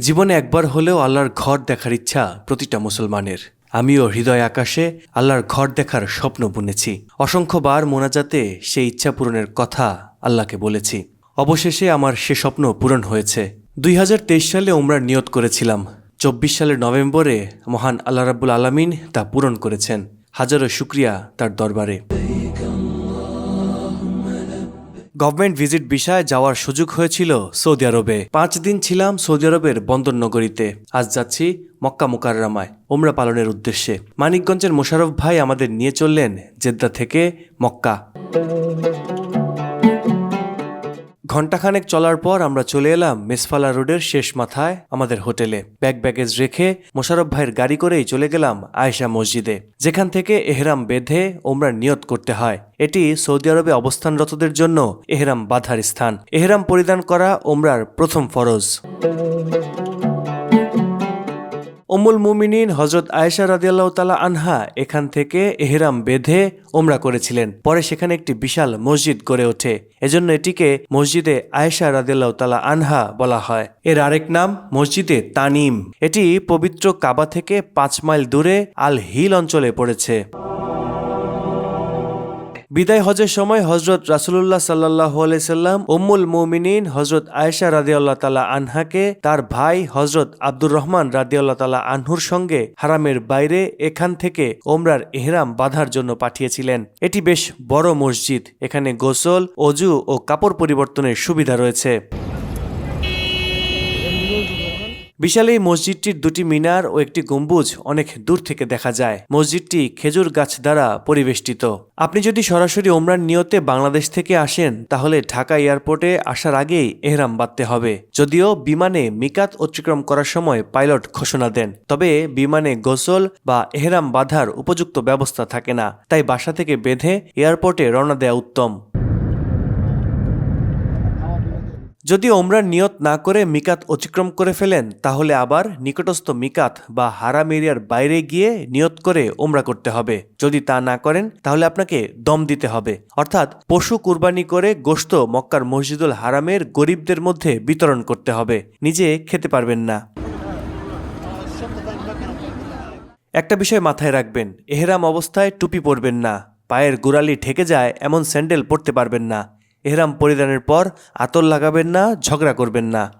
জীবনে একবার হলেও আল্লাহর ঘর দেখার ইচ্ছা প্রতিটা মুসলমানের। আমিও হৃদয় আকাশে আল্লাহর ঘর দেখার স্বপ্ন বুনেছি। অসংখ্যবার মোনাজাতে সেই ইচ্ছা পূরণের কথা আল্লাহকে বলেছি। অবশেষে আমার সে স্বপ্ন পূরণ হয়েছে। দুই হাজার তেইশ সালে ওমরার নিয়ত করেছিলাম। চব্বিশ সালের নভেম্বরে মহান আল্লাহ রাব্বুল আলামিন তা পূরণ করেছেন। হাজারো শুক্রিয়া তার দরবারে। গভর্নমেন্ট ভিজিট বিষয়ে যাওয়ার সুযোগ হয়েছিল সৌদি আরবে। পাঁচ দিন ছিলাম সৌদি আরবের বন্দর নগরীতে। আজ যাচ্ছি মক্কা মুকাররামায় ওমরা পালনের উদ্দেশ্যে। মানিকগঞ্জের মোশারফ ভাই আমাদের নিয়ে চললেন জেদ্দা থেকে মক্কা। ঘণ্টাখানেক চলার পর আমরা চলে এলাম মেসফালা রোডের শেষ মাথায় আমাদের হোটেলে। ব্যাগ ব্যাগেজ রেখে মোশারফ ভাইয়ের গাড়ি করেই চলে গেলাম আয়েশা মসজিদে। যেখান থেকে এহরাম বেঁধে ওমরা নিয়ত করতে হয়। এটি সৌদি আরবে অবস্থানরতদের জন্য এহরাম বাধার স্থান। এহরাম পরিধান করা ওমরার প্রথম ফরজ। উম্মুল মুমিনিন হজরত আয়েশা রাদিয়াল্লাহ তালা আনহা এখান থেকে এহরাম বেঁধে ওমরা করেছিলেন। পরে সেখানে একটি বিশাল মসজিদ গড়ে ওঠে। এজন্য এটিকে মসজিদে আয়েশা রাদিয়াল্লাহ তালা আনহা বলা হয়। এর আরেক নাম মসজিদে তানিম। এটি পবিত্র কাবা থেকে পাঁচ মাইল দূরে আল হিল অঞ্চলে পড়েছে। বিদায় হজের সময় হজরত রাসুল্লাহ সাল্লাহ সাল্লাম উম্মুল মোমিনিন হজরত আয়েশা রাদিয়াল্লাহ তালা আনহাকে, তার ভাই হজরত আব্দুর রহমান রাদিয়াল্লাহ তালা আনহুর সঙ্গে হারামের বাইরে এখান থেকে ওমরার এহরাম বাঁধার জন্য পাঠিয়েছিলেন। এটি বেশ বড় মসজিদ। এখানে গোসল, অজু ও কাপড় পরিবর্তনের সুবিধা রয়েছে। বিশাল এই মসজিদটির দুটি মিনার ও একটি গম্বুজ অনেক দূর থেকে দেখা যায়। মসজিদটি খেজুর গাছ দ্বারা পরিবেষ্টিত। আপনি যদি সরাসরি ওমরান নিয়তে বাংলাদেশ থেকে আসেন, তাহলে ঢাকা এয়ারপোর্টে আসার আগেই এহরাম বাঁধতে হবে। যদিও বিমানে মিকাত অতিক্রম করার সময় পাইলট ঘোষণা দেন, তবে বিমানে গোসল বা এহরাম বাঁধার উপযুক্ত ব্যবস্থা থাকে না। তাই বাসা থেকে বেঁধে এয়ারপোর্টে রওনা দেওয়া উত্তম। যদি ওমরার নিয়ত না করে মিকাত অতিক্রম করে ফেলেন, তাহলে আবার নিকটস্থ মিকাত বা হারাম এরিয়ার বাইরে গিয়ে নিয়ত করে ওমরা করতে হবে। যদি তা না করেন, তাহলে আপনাকে দম দিতে হবে। অর্থাৎ পশু কুরবানি করে গোশত মক্কার মসজিদুল হারামের গরিবদের মধ্যে বিতরণ করতে হবে। নিজে খেতে পারবেন না। একটা বিষয় মাথায় রাখবেন, এহেরাম অবস্থায় টুপি পরবেন না। পায়ের গোড়ালি ঠেকে যায়, এমন স্যান্ডেল পরতে পারবেন না। এহরাম পরিধানের পর আতর লাগাবেন না, ঝগড়া করবেন না।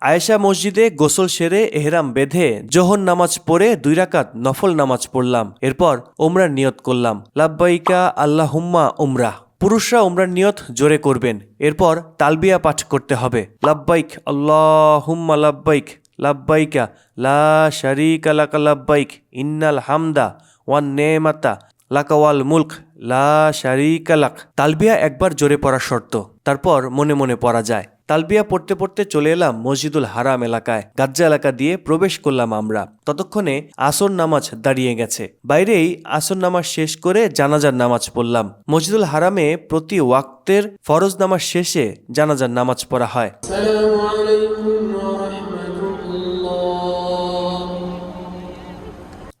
আয়েশা মসজিদে গোসল সেরে এহরাম বেঁধে জোহর নামাজ পড়ে দুই রাকাত নফল নামাজ পড়লাম। এরপর ওমরার নিয়ত করলাম। লাব্বাইকা আল্লাহুম্মা উমরা। পুরুষরা ওমরার নিয়ত জোরে করবেন। এরপর তালবিয়া পাঠ করতে হবে। লাব্বাইক, আল্লাহুম্মা লাব্বাইক। লাব্বাইকা, লা শারিকা লাকা লাব্বাইক। ইন্নাল হামদা ওয়ান নেমাতা। লাকাওয়াল মুলক, লা শারিকা লাক। তালবিয়া একবার জোরে পড়া শর্ত, তারপর মনে মনে পড়া যায়। তালবিয়া পড়তে পড়তে চলে এলাম মসজিদুল হারাম এলাকায়, গাজ্জা এলাকা দিয়ে প্রবেশ করলাম আমরা। ততক্ষণে আসর নামাজ দাঁড়িয়ে গেছে। বাইরেই আসর নামাজ শেষ করে জানাজার নামাজ পড়লাম। মসজিদুল হারামে প্রতি ওয়াক্তের ফরজ নামাজ শেষে জানাজার নামাজ পড়া হয়।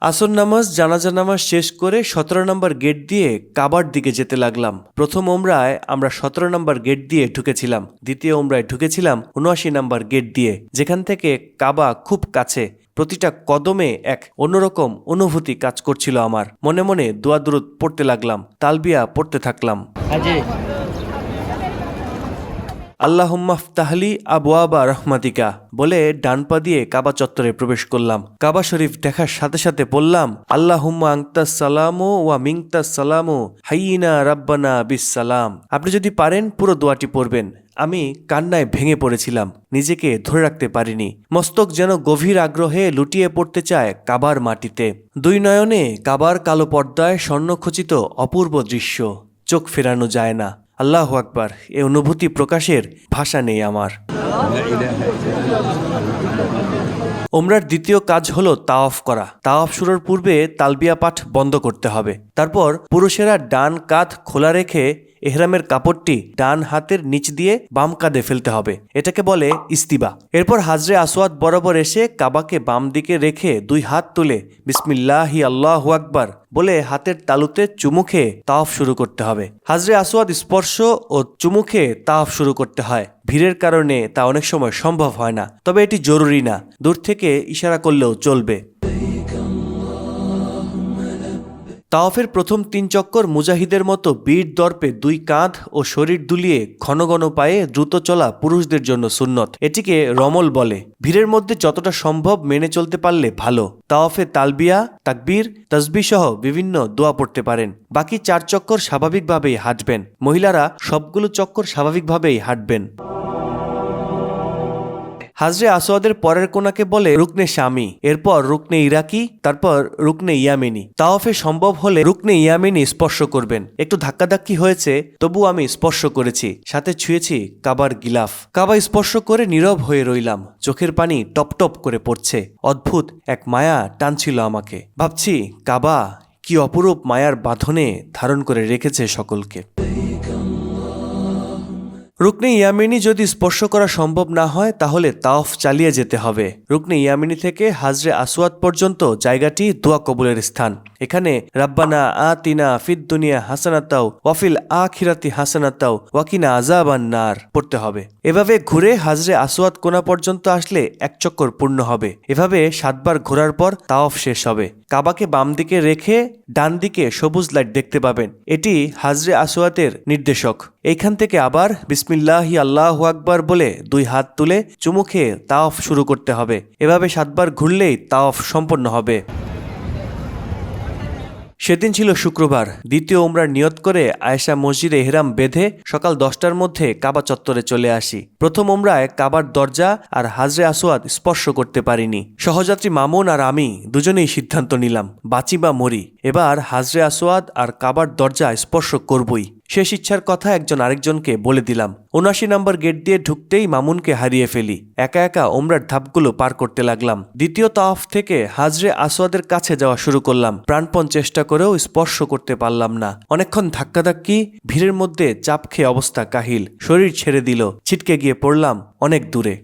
আসর নামাজ, জানাজা নামাজ শেষ করে সতেরো নম্বর গেট দিয়ে কাবার দিকে যেতে লাগলাম। প্রথম ওমরায় আমরা সতেরো নম্বর গেট দিয়ে ঢুকেছিলাম। দ্বিতীয় ওমরায় ঢুকেছিলাম উনআশি নম্বর গেট দিয়ে। যেখান থেকে কাবা খুব কাছে। প্রতিটা কদমে এক অন্যরকম অনুভূতি কাজ করছিল আমার। মনে মনে দোয়া দুরুদ পড়তে লাগলাম, তালবিয়া পড়তে থাকলাম। আল্লাহুম্মাফ তাহলি আবুয়াবা রহমাতিকা বলে ডান পা দিয়ে কাবা চত্বরে প্রবেশ করলাম। কাবা শরীফ দেখার সাথে সাথে বললাম, আল্লাহুম্মা আংতাস সালামু ওয়া মিংতাস সালামু, হাইয়িনা রাব্বানা বিস সালাম আপনি যদি পারেন পুরো দোয়াটি পড়বেন। আমি কান্নায় ভেঙে পড়েছিলাম, নিজেকে ধরে রাখতে পারিনি। মস্তক যেন গভীর আগ্রহে লুটিয়ে পড়তে চায় কাবার মাটিতে। দুই নয়নে কাবার কালো পর্দায় স্বর্ণখচিত অপূর্ব দৃশ্য, চোখ ফেরানো যায় না। আল্লাহ আকবার, এ অনুভূতি প্রকাশের ভাষা নেই আমার। ওমরার দ্বিতীয় কাজ হলো তাওয়াফ করা। তাওয়াফ শুরুর পূর্বে তালবিয়া পাঠ বন্ধ করতে হবে। তারপর পুরুষেরা ডান কাঁধ খোলা রেখে এহরামের কাপড়টি ডান হাতের নিচ দিয়ে বাম কাঁধে ফেলতে হবে। এটাকে বলে ইস্তিবা। এরপর হাজরে আসওয়াদ বরাবর এসে কাবাকে বাম দিকে রেখে দুই হাত তুলে বিসমিল্লাহি আল্লাহু আকবার বলে হাতের তালুতে চুমু খেয়ে তাওয়াফ শুরু করতে হবে। হাজরে আসওয়াদ স্পর্শ ও চুমু খেয়ে তাওয়াফ শুরু করতে হয়। ভিড়ের কারণে তা অনেক সময় সম্ভব হয় না। তবে এটি জরুরি না। দূর থেকে ইশারা করলেও চলবে। তাওয়াফের প্রথম তিন চক্কর মুজাহিদের মতো বীর দর্পে দুই কাঁধ ও শরীর দুলিয়ে ঘন ঘন পায়ে দ্রুত চলা পুরুষদের জন্য সুন্নত। এটিকে রমল বলে। ভিড়ের মধ্যে যতটা সম্ভব মেনে চলতে পারলে ভালো। তাওয়াফে তালবিয়া, তাকবীর তসবি সহ বিভিন্ন দোয়া পড়তে পারেন। বাকি চার চক্কর স্বাভাবিকভাবেই হাঁটবেন। মহিলারা সবগুলো চক্কর স্বাভাবিকভাবেই হাঁটবেন। হাজরে আসওয়াদের পরের কোনাকে বলে রুকনে স্বামী এরপর রুকনে ইরাকি, তারপর রুকনে ইয়ামিনী। তাওয়াফে সম্ভব হলে রুকনে ইয়ামিনী স্পর্শ করবেন। একটু ধাক্কাধাক্কি হয়েছে, তবু আমি স্পর্শ করেছি, সাথে ছুঁয়েছি কাবার গিলাফ। কাবা স্পর্শ করে নীরব হয়ে রইলাম, চোখের পানি টপ টপ করে পড়ছে। অদ্ভুত এক মায়া টানছিল আমাকে। ভাবছি, কাবা কি অপরূপ মায়ার বাঁধনে ধারণ করে রেখেছে সকলকে। রুকনে ইয়ামিনী যদি স্পর্শ করা সম্ভব না হয়, তাহলে তাওফ চালিয়ে যেতে হবে। রুকনে ইয়ামিনী থেকে হাজরে আসওয়াদ পর্যন্ত জায়গাটি দোয়া কবুলের স্থান। এখানে, রাব্বানা আতিনা ফিদ দুনিয়া হাসানাতাও ওয়াফিল আ আখিরাতি হাসানাতাও ওয়াকিনা আজাবান নার। পড়তে হবে। এভাবে ঘুরে হাজরে আসওয়াদ কোনা পর্যন্ত আসলে এক চক্কর পূর্ণ হবে। এভাবে সাতবার ঘোরার পর তাওফ শেষ হবে। কাবাকে বাম দিকে রেখে ডান দিকে সবুজ লাইট দেখতে পাবেন। এটি হাজরে আসওয়াতের নির্দেশক। এইখান থেকে আবার বিসমিল্লাহি আল্লাহ আকবার বলে দুই হাত তুলে চুমু খেয়ে তাওফ শুরু করতে হবে। এভাবে সাতবার ঘুরলেই তাওফ সম্পন্ন হবে। সেদিন ছিল শুক্রবার। দ্বিতীয় উমরার নিয়ত করে আয়েশা মসজিদে এহরাম বেঁধে সকাল দশটার মধ্যে কাবা চত্বরে চলে আসি। প্রথম ওমরায় কাবার দরজা আর হাজরে আসোয়াদ স্পর্শ করতে পারিনি। সহযাত্রী মামুন আর আমি দুজনেই সিদ্ধান্ত নিলাম, বাঁচি বা মরি। এবার হাজরে আসোয়াদ আর কাবার দরজা স্পর্শ করবই। শেষ ইচ্ছার কথা একজন আরেকজনকে বলে দিলাম। উনাশি নম্বর গেট দিয়ে ঢুকতেই মামুনকে হারিয়ে ফেলি। একা একা ওমরার ধাপগুলো পার করতে লাগলাম। দ্বিতীয় তাওয়াফ থেকে হাজরে আসওয়াদের কাছে যাওয়া শুরু করলাম। প্রাণপণ চেষ্টা করেও স্পর্শ করতে পারলাম না। অনেকক্ষণ ধাক্কাধাক্কি, ভিড়ের মধ্যে চাপ খেয়ে অবস্থা কাহিল। শরীর ছেড়ে দিল। ছিটকে গিয়ে পড়লাম অনেক দূরে।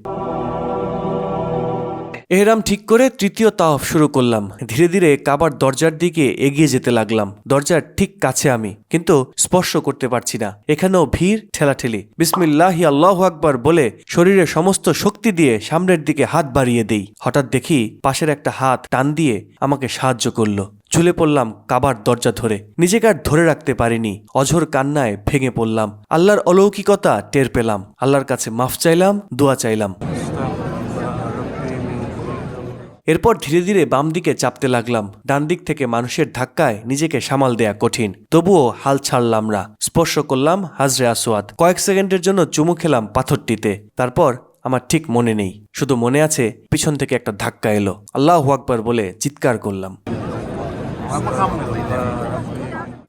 এহরাম ঠিক করে তৃতীয় তাওয়াফ শুরু করলাম। ধীরে ধীরে কাবার দরজার দিকে এগিয়ে যেতে লাগলাম। দরজার ঠিক কাছে আমি, কিন্তু স্পর্শ করতে পারছি না। এখানেও ভিড়, ঠেলাঠেলি। বিসমিল্লাহি আল্লাহ আকবার বলে শরীরে সমস্ত শক্তি দিয়ে সামনের দিকে হাত বাড়িয়ে দেই। হঠাৎ দেখি পাশের একটা হাত টান দিয়ে আমাকে সাহায্য করল। ঝুলে পড়লাম কাবার দরজা ধরে। নিজেকে আর ধরে রাখতে পারিনি। অঝোর কান্নায় ভেঙে পড়লাম। আল্লাহর অলৌকিকতা টের পেলাম। আল্লাহর কাছে মাফ চাইলাম, দোয়া চাইলাম। এরপর ধীরে ধীরে বাম দিকে চাপতে লাগলাম। ডান দিক থেকে মানুষের ধাক্কায় নিজেকে সামাল দেয়া কঠিন। তবুও হাল ছাড়লাম না। স্পর্শ করলাম হাজরে আসোয়াদ কয়েক সেকেন্ডের জন্য চুমু খেলাম পাথরটিতে। তারপর আমার ঠিক মনে নেই। শুধু মনে আছে, পিছন থেকে একটা ধাক্কা এলো। আল্লাহ আকবার বলে চিৎকার করলাম।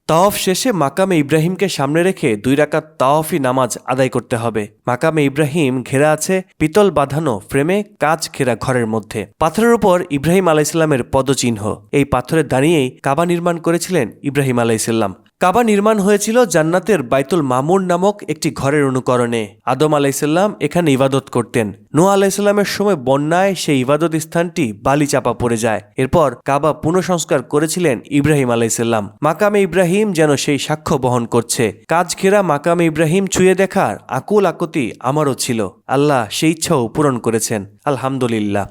তাওয়াফ শেষে মাকামে ইব্রাহিমকে সামনে রেখে দুই রাকাত তাওয়াফি নামাজ আদায় করতে হবে। মাকামে ইব্রাহিম ঘেরা আছে, পিতল বাঁধানো ফ্রেমে কাজ ঘেরা ঘরের মধ্যে। পাথরের উপর ইব্রাহিম আলাইসাল্লামের পদচিহ্ন। এই পাথরে দাঁড়িয়েই কাবা নির্মাণ করেছিলেন ইব্রাহিম আলাইসাল্লাম কাবা নির্মাণ হয়েছিল জান্নাতের বাইতুল মামুর নামক একটি ঘরের অনুকরণে। আদম আলাইসাল্লাম এখানে ইবাদত করতেন। নোয়া আলাইসাল্লামের সময় বন্যায় সেই ইবাদত স্থানটি বালি চাপা পড়ে যায়। এরপর কাবা পুনঃসংস্কার করেছিলেন ইব্রাহিম আলাইসাল্লাম মাকামে ইব্রাহিম যেন সেই সাক্ষ্য বহন করছে। কাজ ঘেরা মাকামে ইব্রাহিম ছুঁয়ে দেখার আকুল আকুতি আমারও ছিল। আল্লাহ সেই ইচ্ছাও পূরণ করেছেন। আলহামদুলিল্লাহ।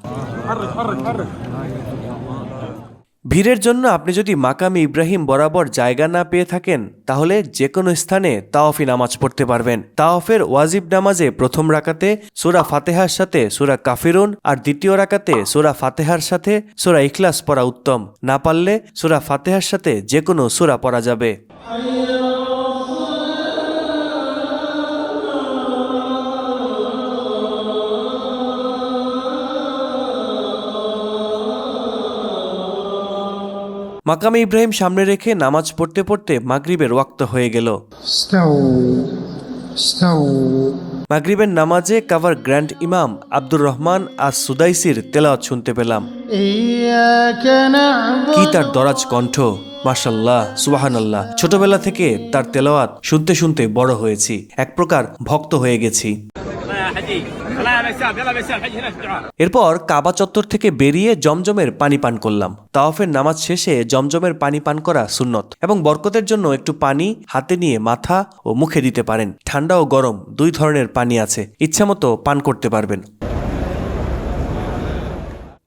ভিড়ের জন্য আপনি যদি মাকামে ইব্রাহিম বরাবর জায়গা না পেয়ে থাকেন, তাহলে যে কোনো স্থানে তাওফি নামাজ পড়তে পারবেন। তাওফের ওয়াজিব নামাজে প্রথম রাকাতে সুরা ফাতেহার সাথে সুরা কাফিরুন আর দ্বিতীয় রাকাতে সুরা ফাতেহার সাথে সুরা ইখলাস পড়া উত্তম। না পারলে সুরা ফাতেহার সাথে যে কোনো সুরা পড়া যাবে। মাকামে ইব্রাহিম সামনে রেখে নামাজ পড়তে পড়তে মাগরিবের ওয়াক্ত হয়ে গেল। মাগরিবের নামাজে কাভার গ্র্যান্ড ইমাম আব্দুর রহমান আর সুদাইসির তেলাওয়াত শুনতে পেলাম। কি তার দরাজ কণ্ঠ? মার্শাল্লাহ সুবাহানাল্লাহ। ছোটবেলা থেকে তার তেলাওয়াত শুনতে শুনতে বড় হয়েছি। এক প্রকার ভক্ত হয়ে গেছি। এরপর কাবা চত্বর থেকে বেরিয়ে জমজমের পানি পান করলাম। তাওয়াফের নামাজ শেষে জমজমের পানি পান করা সুন্নত এবং বরকতের জন্য একটু পানি হাতে নিয়ে মাথা ও মুখে দিতে পারেন। ঠান্ডা ও গরম দুই ধরনের পানি আছে। ইচ্ছামতো পান করতে পারবেন।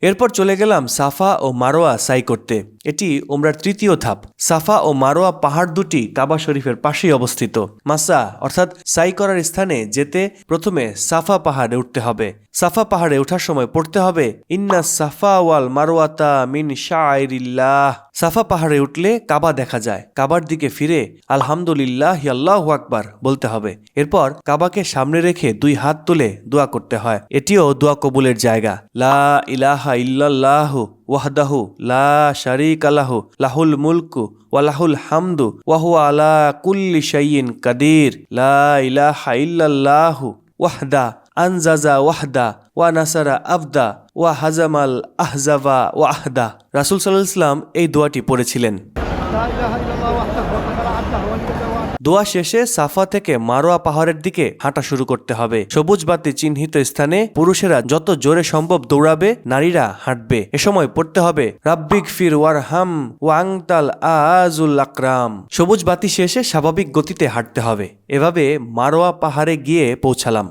এরপর চলে গেলাম সাফা ও মারোয়া সাই করতে। এটি ওমরার তৃতীয় ধাপ। সাফা ও মারোয়া পাহাড় দুটি কাবা শরীফের পাশেই অবস্থিত। মাসা, অর্থাৎ সাই করার স্থানে যেতে প্রথমে সাফা পাহাড়ে উঠতে হবে। সাফা পাহাড়ে ওঠার সময় পড়তে হবে, ইন্না সাফা ওয়াল মারোয়াতা মিন শাইরিল্লাহ। সাফা পাহাড়ে উঠলে কাবা দেখা যায়। কাবার দিকে ফিরে, আলহামদুলিল্লাহ আল্লাহু আকবার বলতে হবে। এরপর কাবাকে সামনে রেখে দুই হাত তুলে দোয়া করতে হয়। এটিও দোয়া কবুলের জায়গা। লা ইলাহা ইল্লাল্লাহু ওয়াহদাহু লা শারিক আলাহু লাহুল মুলকু ওয়ালাহুল হামদু ওয়াহু আলা কুল্লি শাইইন কাদির। লা ইলাহা ইল্লাল্লাহু ওয়াহদা। আনজাজা ওয়াহদা ওয়া নাসারা আফদা ওয়া হাজামাল আহজাবা ওয়া আহদা রাসুল সাল্লাহ ইসলাম এই দোয়াটি পড়েছিলেন। দোয়া শেষে সাফা থেকে মারোয়া পাহাড়ের দিকে হাঁটা শুরু করতে হবে। সবুজ বাতি চিহ্নিত স্থানে পুরুষেরা যত জোরে সম্ভব দৌড়াবে, নারীরা হাঁটবে। এ সময় পড়তে হবে, রাব্বিক ফির ওয়ার হাম ওয়াংতাল আজুল আকরাম। সবুজ বাতি শেষে স্বাভাবিক গতিতে হাঁটতে হবে। এভাবে মারোয়া পাহাড়ে গিয়ে পৌঁছালাম।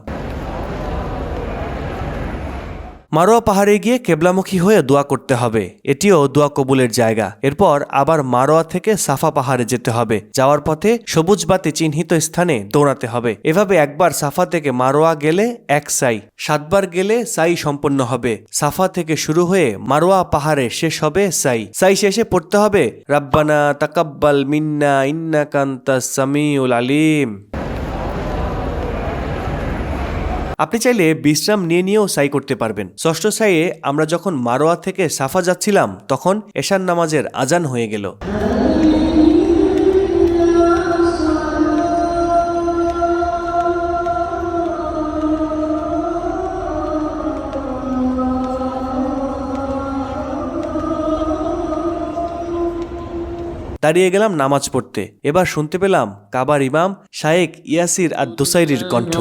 মারোয়া পাহাড়ে গিয়ে কেবলামুখী হয়ে দোয়া করতে হবে। এটিও দোয়া কবুলের জায়গা। এরপর আবার মারোয়া থেকে সাফা পাহাড়ে যেতে হবে। যাওয়ার পথে সবুজ বাতি চিহ্নিত স্থানে দৌড়াতে হবে। এভাবে একবার সাফা থেকে মারোয়া গেলে এক সাই, সাতবার গেলে সাই সম্পন্ন হবে। সাফা থেকে শুরু হয়ে মারোয়া পাহাড়ে শেষ হবে সাই। সাই শেষে পড়তে হবে, রাব্বানা তাকাব্বাল মিন্না ইন্না কান্তা সামিউল আলিম। আপনি চাইলে বিশ্রাম নিয়ে নিয়েও সাই করতে পারবেন। ষষ্ঠ সাইয়ে আমরা যখন মারোয়া থেকে সাফা যাচ্ছিলাম, তখন এশান নামাজের আজান হয়ে গেল। দাঁড়িয়ে গেলাম নামাজ পড়তে। এবার শুনতে পেলাম কাবার ইমাম শায়েক ইয়াসির আর দোসাইরির কণ্ঠ।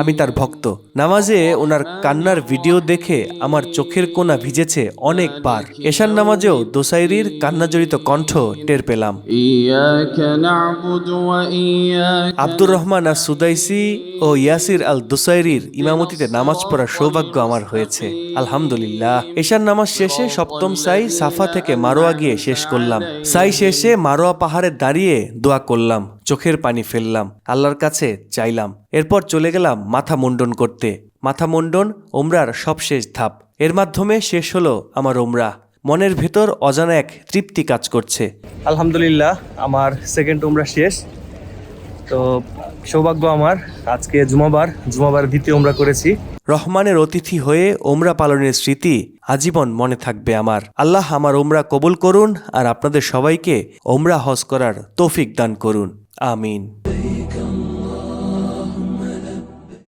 আমি তার ভক্ত। নামাজে ওনার কান্নার ভিডিও দেখে আমার চোখের কোনা ভিজেছে অনেকবার এশার নামাজেও দোসাইরির কান্নাজড়িত কণ্ঠ টের পেলাম। আব্দুর রহমান আর সুদাইসি ও ইয়াসির আল দুসাইরির ইমামতিতে নামাজ পড়ার সৌভাগ্য আমার হয়েছে। আলহামদুলিল্লাহ। এশার নামাজ শেষে সপ্তম সাই সাফা থেকে মারোয়া গিয়ে শেষ করলাম। সাই শেষে মারোয়া পাহাড়ে দাঁড়িয়ে দোয়া করলাম, চোখের পানি ফেললাম, আল্লাহর কাছে চাইলাম। এরপর চলে গেলাম মাথা মুন্ডন করতে। মাথা মুন্ডন ওমরার সবশেষ ধাপ। এর মাধ্যমে শেষ হলো আমার ওমরা মনের ভেতর অজানা এক তৃপ্তি কাজ করছে। আলহামদুলিল্লাহ, আমার সেকেন্ড ওমরা শেষ। তো সৌভাগ্য আমার, আজকে জুমাবার জুমাবার দ্বিতীয় ওমরা করেছি। রহমানের অতিথি হয়ে ওমরা পালনের স্মৃতি আজীবন মনে থাকবে আমার। আল্লাহ আমার ওমরা কবুল করুন আর আপনাদের সবাইকে ওমরা হজ করার তৌফিক দান করুন। আমিন।